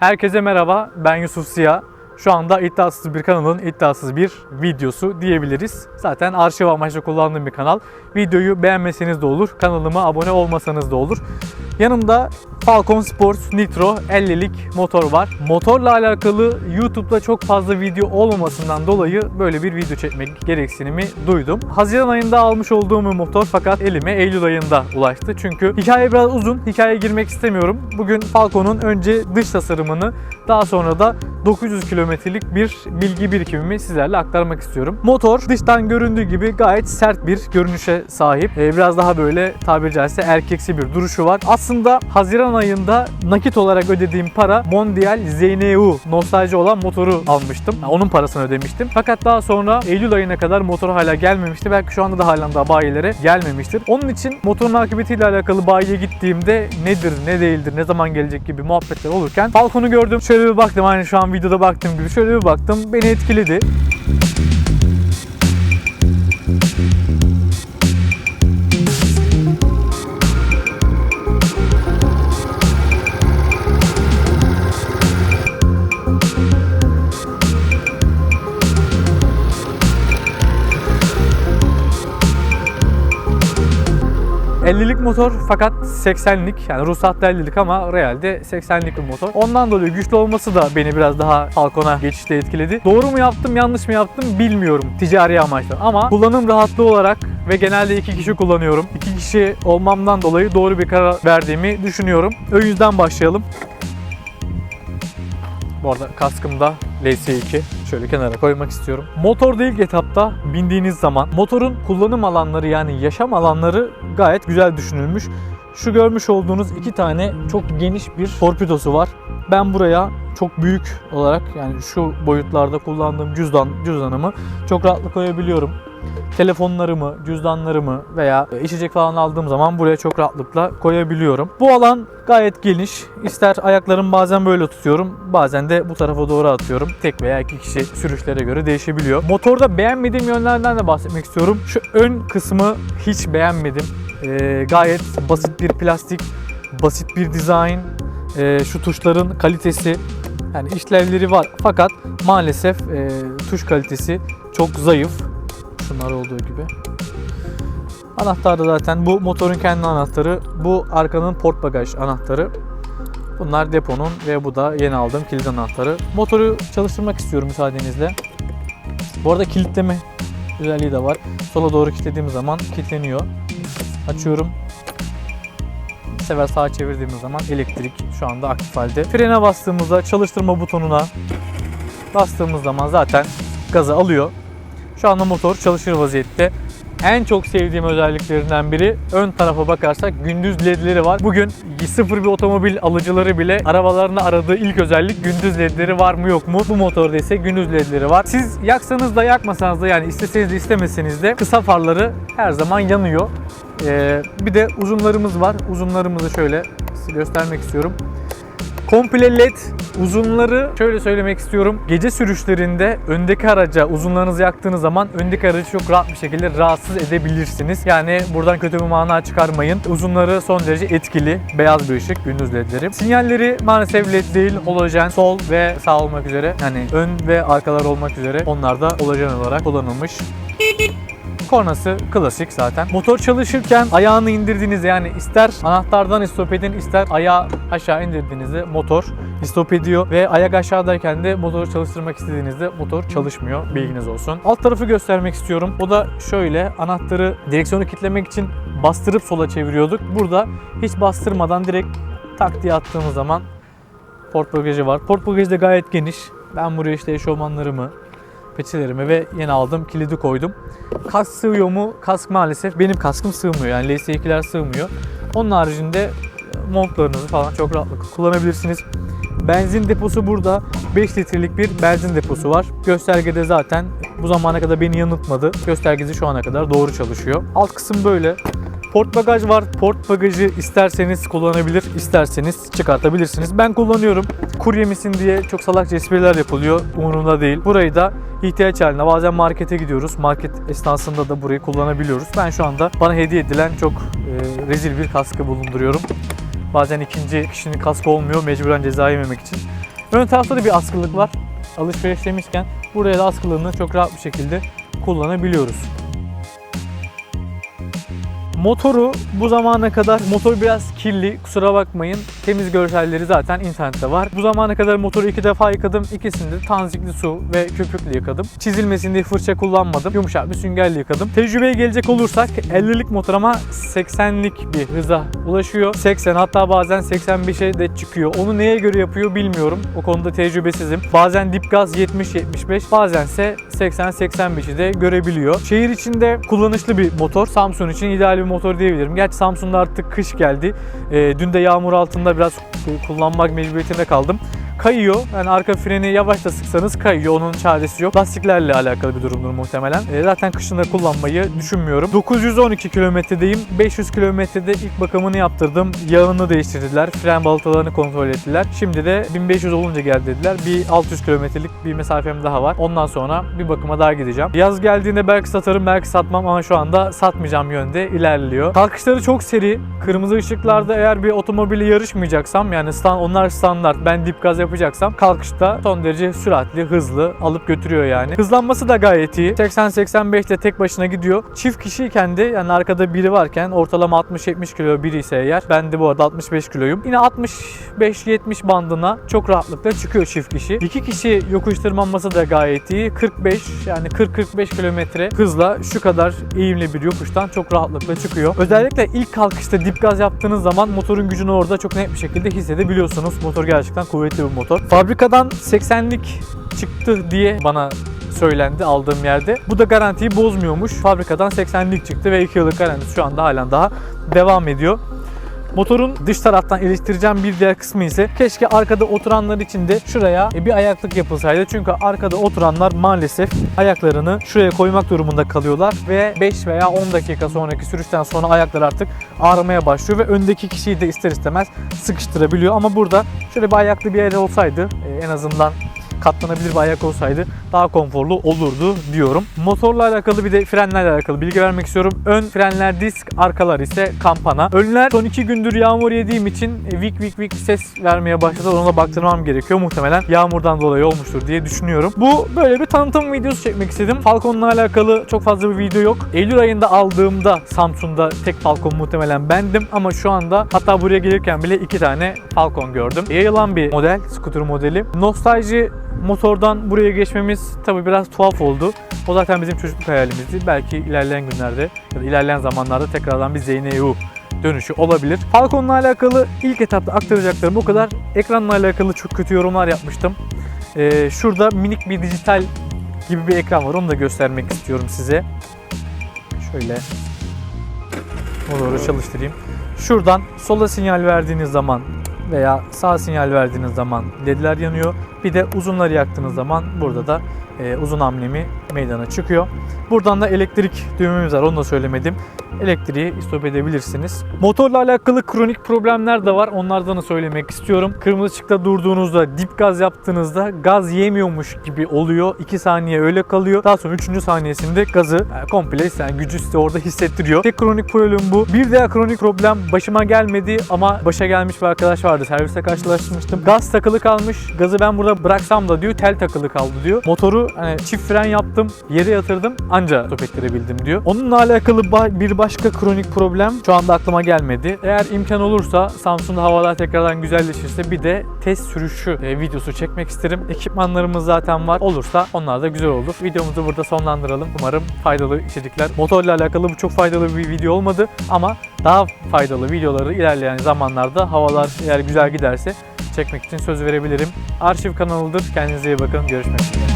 Herkese merhaba, ben Yusuf Siyah. Şu anda iddiasız bir kanalın iddiasız bir videosu diyebiliriz. Zaten arşiv amaçlı kullandığım bir kanal. Videoyu beğenmeseniz de olur, kanalıma abone olmasanız da olur. Yanımda Falcon Sports Nitro 50'lik motor var. Motorla alakalı YouTube'da çok fazla video olmamasından dolayı böyle bir video çekmek gereksinimi duydum. Haziran ayında almış olduğum bir motor fakat elime Eylül ayında ulaştı. Çünkü hikaye biraz uzun, hikayeye girmek istemiyorum. Bugün Falcon'un önce dış tasarımını daha sonra da 900 kilometrelik bir bilgi birikimimi sizlerle aktarmak istiyorum. Motor dıştan göründüğü gibi gayet sert bir görünüşe sahip. Ee, Biraz daha böyle tabiri caizse erkeksi bir duruşu var. Aslında Haziran ayında nakit olarak ödediğim para Mondial ZNU nostalji olan motoru almıştım. Yani onun parasını ödemiştim. Fakat daha sonra Eylül ayına kadar motor hala gelmemişti. Belki şu anda da halen daha bayilere gelmemiştir. Onun için motorun akıbetiyle alakalı bayiye gittiğimde nedir, ne değildir, ne zaman gelecek gibi muhabbetler olurken Falcon'u gördüm. Şöyle bir baktım aynı şu an videoda baktığım gibi şöyle bir baktım. Beni etkiledi. ...50'lik motor fakat 80'lik yani ruhsatlı 50'lik ama realde 80'lik bir motor. Ondan dolayı güçlü olması da beni biraz daha Falcon'a geçişte etkiledi. Doğru mu yaptım yanlış mı yaptım bilmiyorum ticari amaçla ama kullanım rahatlığı olarak ve genelde iki kişi kullanıyorum. İki kişi olmamdan dolayı doğru bir karar verdiğimi düşünüyorum. Ön yüzden başlayalım. Bu arada kaskımda LS2 şöyle kenara koymak istiyorum. Motorda ilk etapta bindiğiniz zaman motorun kullanım alanları yani yaşam alanları gayet güzel düşünülmüş. Şu görmüş olduğunuz iki tane çok geniş bir torpidosu var. Ben buraya çok büyük olarak yani şu boyutlarda kullandığım cüzdan cüzdanımı çok rahatlıkla koyabiliyorum. Telefonlarımı, cüzdanlarımı veya içecek falan aldığım zaman buraya çok rahatlıkla koyabiliyorum. Bu alan gayet geniş. İster ayaklarımı bazen böyle tutuyorum, bazen de bu tarafa doğru atıyorum. Tek veya iki kişi sürüşlere göre değişebiliyor. Motorda beğenmediğim yönlerden de bahsetmek istiyorum. Şu ön kısmı hiç beğenmedim. Ee, gayet basit bir plastik, basit bir dizayn. Ee, şu tuşların kalitesi yani işlevleri var fakat maalesef e, tuş kalitesi çok zayıf. Şunlar olduğu gibi. Anahtar zaten bu motorun kendi anahtarı. Bu arkanın port bagaj anahtarı. Bunlar deponun ve bu da yeni aldığım kilit anahtarı. Motoru çalıştırmak istiyorum müsaadenizle. Bu arada kilitleme özelliği de var. Sola doğru kilitlediğim zaman kilitleniyor. Açıyorum. Sefer sağa çevirdiğimiz zaman elektrik şu anda aktif halde. Frene bastığımızda çalıştırma butonuna bastığımız zaman zaten gazı alıyor. Şu anda motor çalışır vaziyette. En çok sevdiğim özelliklerinden biri ön tarafa bakarsak gündüz ledleri var. Bugün sıfır bir otomobil alıcıları bile arabalarında aradığı ilk özellik gündüz ledleri var mı yok mu? Bu motorda ise gündüz ledleri var. Siz yaksanız da yakmasanız da yani isteseniz de istemeseniz de kısa farları her zaman yanıyor. Ee, bir de uzunlarımız var. Uzunlarımızı şöyle size göstermek istiyorum. Komple led uzunları şöyle söylemek istiyorum. Gece sürüşlerinde öndeki araca uzunlarınızı yaktığınız zaman öndeki aracı çok rahat bir şekilde rahatsız edebilirsiniz. Yani buradan kötü bir mana çıkarmayın. Uzunları son derece etkili. Beyaz bir ışık gündüz ledleri. Sinyalleri maalesef led değil halojen sol ve sağ olmak üzere yani ön ve arkalar olmak üzere onlar da halojen olarak kullanılmış. Kornası klasik zaten. Motor çalışırken ayağını indirdiğinizde yani ister anahtardan istop edin ister ayağı aşağı indirdiğinizde motor istop ediyor ve ayak aşağıdayken de motoru çalıştırmak istediğinizde motor çalışmıyor. Bilginiz olsun. Alt tarafı göstermek istiyorum. O da şöyle anahtarı direksiyonu kilitlemek için bastırıp sola çeviriyorduk. Burada hiç bastırmadan direkt tak diye attığımız zaman port bagajı var. Port bagajı da gayet geniş. Ben buraya işte eşofmanlarımı, peçelerimi ve yeni aldığım kilidi koydum. Kask sığıyor mu? Kask maalesef benim kaskım sığmıyor. Yani LS2'ler sığmıyor. Onun haricinde e, montlarınızı falan çok rahatlıkla kullanabilirsiniz. Benzin deposu burada. 5 litrelik bir benzin deposu var. Göstergede zaten bu zamana kadar beni yanıltmadı. Göstergesi şu ana kadar doğru çalışıyor. Alt kısım böyle. Port bagaj var. Port bagajı isterseniz kullanabilir, isterseniz çıkartabilirsiniz. Ben kullanıyorum. Kurye misin diye çok salakça espriler yapılıyor. Umurumda değil. Burayı da ihtiyaç haline bazen markete gidiyoruz. Market esnasında da burayı kullanabiliyoruz. Ben şu anda bana hediye edilen çok e, rezil bir kaskı bulunduruyorum. Bazen ikinci kişinin kaskı olmuyor mecburen ceza yememek için. Ön tarafta da bir askılık var. Alışveriş demişken buraya da askılığını çok rahat bir şekilde kullanabiliyoruz. Motoru bu zamana kadar motor biraz kirli kusura bakmayın. Temiz görselleri zaten internette var. Bu zamana kadar motoru iki defa yıkadım. İkisini de tanzikli su ve köpükle yıkadım. Çizilmesin diye fırça kullanmadım. Yumuşak bir süngerle yıkadım. Tecrübeye gelecek olursak 50'lik motor ama 80'lik bir hıza ulaşıyor. 80 hatta bazen 85'e de çıkıyor. Onu neye göre yapıyor bilmiyorum. O konuda tecrübesizim. Bazen dip gaz 70-75 bazense 80-85'i de görebiliyor. Şehir içinde kullanışlı bir motor. Samsung için ideal bir motor diyebilirim. Gerçi Samsung'da artık kış geldi. Ee, dün de yağmur altında biraz kullanmak mecburiyetinde kaldım. Kayıyor. Yani arka freni yavaşça sıksanız kayıyor. Onun çaresi yok. Lastiklerle alakalı bir durumdur muhtemelen. Ee, zaten kışında kullanmayı düşünmüyorum. 912 kilometredeyim. 500 kilometrede ilk bakımını yaptırdım. Yağını değiştirdiler. Fren balatalarını kontrol ettiler. Şimdi de 1500 olunca gel dediler. Bir 600 kilometrelik bir mesafem daha var. Ondan sonra bir bakıma daha gideceğim. Yaz geldiğinde belki satarım belki satmam ama şu anda satmayacağım yönde ilerliyor. Kalkışları çok seri. Kırmızı ışıklarda eğer bir otomobili yarışmayacaksam yani stand, onlar standart ben dip gaz yapacaksam kalkışta son derece süratli, hızlı alıp götürüyor yani. Hızlanması da gayet iyi. 80-85'te tek başına gidiyor. Çift kişiyken de yani arkada biri varken ortalama 60-70 kilo biri ise eğer ben de bu arada 65 kiloyum. Yine 65-70 bandına çok rahatlıkla çıkıyor çift kişi. İki kişi yokuş tırmanması da gayet iyi. 45 yani 40-45 kilometre hızla şu kadar eğimli bir yokuştan çok rahatlıkla çıkıyor. Özellikle ilk kalkışta dip gaz yaptığınız zaman motorun gücünü orada çok net bir şekilde hissedebiliyorsunuz. Motor gerçekten kuvvetli bir motor. Fabrikadan 80'lik çıktı diye bana söylendi aldığım yerde. Bu da garantiyi bozmuyormuş. Fabrikadan 80'lik çıktı ve 2 yıllık garantisi şu anda halen daha devam ediyor. Motorun dış taraftan eleştireceğim bir diğer kısmı ise keşke arkada oturanlar için de şuraya bir ayaklık yapılsaydı. Çünkü arkada oturanlar maalesef ayaklarını şuraya koymak durumunda kalıyorlar ve 5 veya 10 dakika sonraki sürüşten sonra ayaklar artık ağrımaya başlıyor ve öndeki kişiyi de ister istemez sıkıştırabiliyor. Ama burada şöyle bir ayaklı bir yer olsaydı e, en azından katlanabilir bir ayak olsaydı daha konforlu olurdu diyorum. Motorla alakalı bir de frenlerle alakalı bilgi vermek istiyorum. Ön frenler disk, arkalar ise kampana. Önler son 2 gündür yağmur yediğim için e, vik vik vik ses vermeye başladı. Ona baktırmam gerekiyor. Muhtemelen yağmurdan dolayı olmuştur diye düşünüyorum. Bu böyle bir tanıtım videosu çekmek istedim. Falcon'la alakalı çok fazla bir video yok. Eylül ayında aldığımda Samsung'da tek Falcon muhtemelen bendim ama şu anda hatta buraya gelirken bile iki tane Falcon gördüm. Yayılan bir model, scooter modeli. Nostalji motordan buraya geçmemiz tabii biraz tuhaf oldu. O zaten bizim çocukluk hayalimizdi. Belki ilerleyen günlerde ya da ilerleyen zamanlarda tekrardan bir ZNU dönüşü olabilir. Falcon'la alakalı ilk etapta aktaracaklarım bu kadar. Ekranla alakalı çok kötü yorumlar yapmıştım. Ee, şurada minik bir dijital gibi bir ekran var. Onu da göstermek istiyorum size. Şöyle motoru çalıştırayım. Şuradan sola sinyal verdiğiniz zaman veya sağ sinyal verdiğiniz zaman ledler yanıyor. Bir de uzunları yaktığınız zaman burada da e, uzun amblemi meydana çıkıyor. Buradan da elektrik düğmemiz var onu da söylemedim. Elektriği stop edebilirsiniz. Motorla alakalı kronik problemler de var. Onlardan da söylemek istiyorum. Kırmızı ışıkta durduğunuzda, dip gaz yaptığınızda gaz yemiyormuş gibi oluyor. 2 saniye öyle kalıyor. Daha sonra 3. saniyesinde gazı yani komple yani gücü size orada hissettiriyor. Tek kronik problem bu. Bir diğer kronik problem başıma gelmedi ama başa gelmiş bir arkadaş vardı. Serviste karşılaşmıştım. Gaz takılı kalmış. Gazı ben burada bıraksam da diyor tel takılı kaldı diyor. Motoru hani çift fren yaptım. Yere yatırdım. Anca stop ettirebildim diyor. Onunla alakalı bir başka kronik problem şu anda aklıma gelmedi. Eğer imkan olursa Samsun'da havalar tekrardan güzelleşirse bir de test sürüşü e, videosu çekmek isterim. Ekipmanlarımız zaten var. Olursa onlar da güzel olur. Videomuzu burada sonlandıralım. Umarım faydalı içerikler. Motorla alakalı bu çok faydalı bir video olmadı ama daha faydalı videoları ilerleyen zamanlarda havalar eğer güzel giderse çekmek için söz verebilirim. Arşiv kanalıdır. Kendinize iyi bakın. Görüşmek üzere.